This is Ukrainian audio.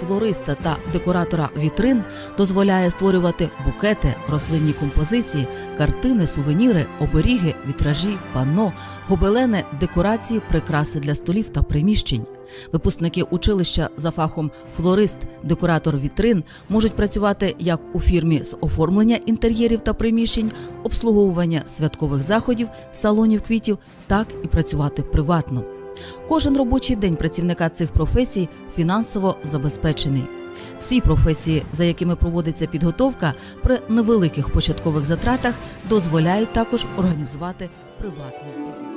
флориста та декоратора вітрин дозволяє створювати букети, рослинні композиції, картини, сувеніри, оберіги, вітражі, панно, гобелени, декорації, прикраси для столів та приміщень. Випускники училища за фахом флорист, декоратор вітрин можуть працювати як у фірмі з оформлення інтер'єрів та приміщень, обслуговування святкових заходів, салонів квітів, так і працювати приватно. Кожен робочий день працівника цих професій фінансово забезпечений. Всі професії, за якими проводиться підготовка, при невеликих початкових затратах дозволяють також організувати приватний бізнес.